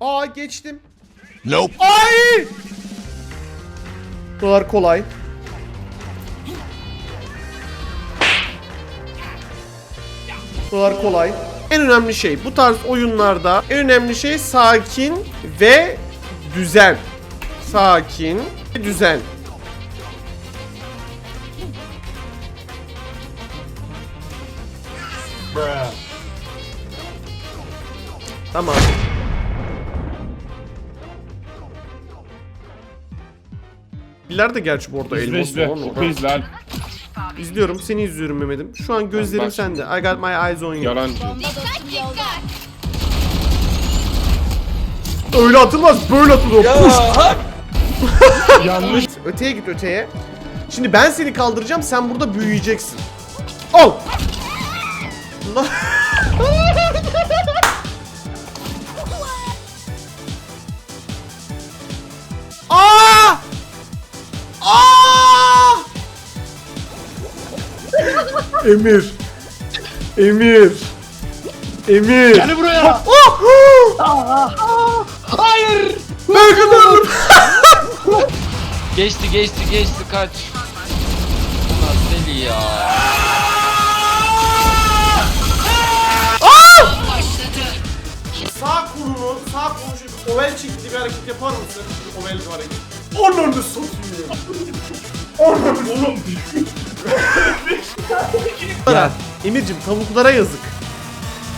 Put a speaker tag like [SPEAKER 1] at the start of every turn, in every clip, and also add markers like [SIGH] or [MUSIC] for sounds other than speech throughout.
[SPEAKER 1] Aa geçtim.
[SPEAKER 2] Nope.
[SPEAKER 1] Ay! Buralar kolay. Buralar kolay. En önemli şey bu tarz oyunlarda en önemli şey sakin ve düzen. Sakin ve düzen. Tamam. Biller de gerçi bu arada elmas
[SPEAKER 3] izle. Alp.
[SPEAKER 1] İzliyorum seni izliyorum Mehmet'im. Şu an gözlerim
[SPEAKER 3] bak
[SPEAKER 1] sende. I got my eyes on you.
[SPEAKER 3] Yalancı.
[SPEAKER 1] Öyle atılmaz böyle atılıyor. Push. [LAUGHS]
[SPEAKER 3] Yanlış.
[SPEAKER 1] Öteye git öteye. Şimdi ben seni kaldıracağım sen burada büyüyeceksin. Al. [LAUGHS] Emir. Emir. Emir.
[SPEAKER 3] Gel buraya.
[SPEAKER 1] Oh!
[SPEAKER 4] Hayır.
[SPEAKER 1] Ben kazandım. [LAUGHS]
[SPEAKER 4] Geçti geçti geçti kaç. Ulan deli ya.
[SPEAKER 1] Sağ kolunu, sağ kolunu şöyle oval şeklinde bir hareket yapar mısın? Oval bir hareket. Onları satıyor. Onları oğlum. Ya. Emir'cim tavuklara yazık.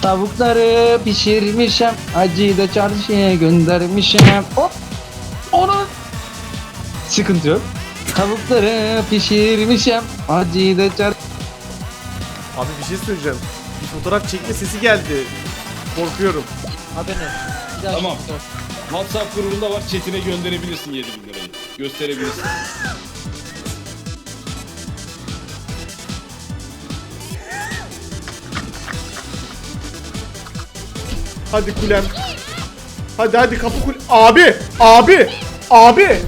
[SPEAKER 5] Tavukları pişirmişim, acıyı da çarşıya göndermişim. Hop! Onun sıkıntı yok. Tavukları pişirmişim, acıyı da çar...
[SPEAKER 1] Abi bir şey söyleyeceğim. Bir fotoğraf çekme sesi geldi. Korkuyorum.
[SPEAKER 4] Hadi ne? Bir daha
[SPEAKER 3] Tamam. WhatsApp grubunda var. Chat'ine gönderebilirsin 7000 lirayı. Gösterebilirsin. [LAUGHS]
[SPEAKER 1] Hadi kulem. Hadi hadi kapı kule. Abi! Abi! Abi!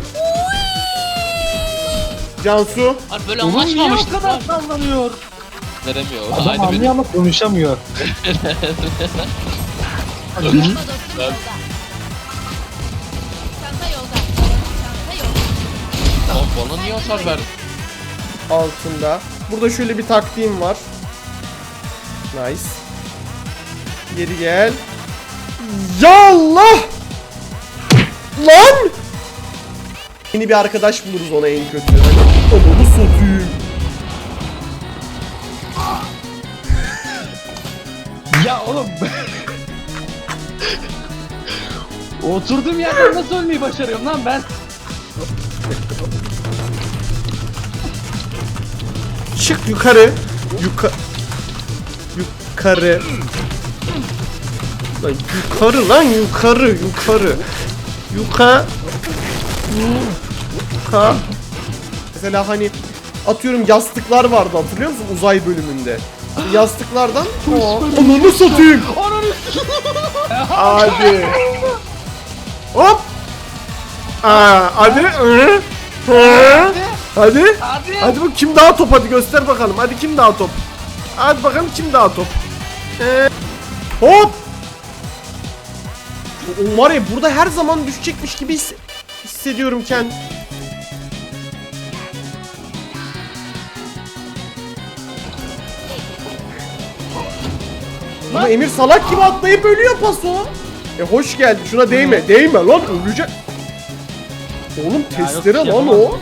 [SPEAKER 1] Cansu.
[SPEAKER 4] Abi böyle
[SPEAKER 5] Oğlum niye o
[SPEAKER 4] anlaşmamıştık
[SPEAKER 5] kadar
[SPEAKER 4] lan.
[SPEAKER 5] sallanıyor?
[SPEAKER 4] Veremiyor.
[SPEAKER 5] Adam
[SPEAKER 4] Aynı benim.
[SPEAKER 5] anlıyor ama konuşamıyor.
[SPEAKER 6] Çanta yolda. Çanta yolda.
[SPEAKER 4] Oğlum bana niye hasar verdin?
[SPEAKER 1] altında. Burada şöyle bir taktiğim var. Nice. Geri gel. Ya Allah! Lan! Yeni bir arkadaş buluruz ona en kötü. Onu satayım.
[SPEAKER 5] Ya oğlum. Oturduğum yerden nasıl ölmeyi başarıyorum lan ben?
[SPEAKER 1] Çık yukarı. Yuka yukarı. Lan yukarı lan yukarı yukarı. Yuka Yuka Mesela hani atıyorum yastıklar vardı hatırlıyor musun uzay bölümünde? Yastıklardan Ananı satayım. Hadi. Hop. Aa, hadi. Hı. Hı. Hadi.
[SPEAKER 5] Hadi.
[SPEAKER 1] Hadi bu kim daha top hadi göster bakalım. Hadi kim daha top. Hadi bakalım kim daha top. Ee, hop. O var ya burada her zaman düşecekmiş gibi his- hissediyorum kendim. Ama Emir salak gibi atlayıp ölüyor paso. E hoş geldin. Şuna değme. Değme lan ölecek. Oğlum testere lan o.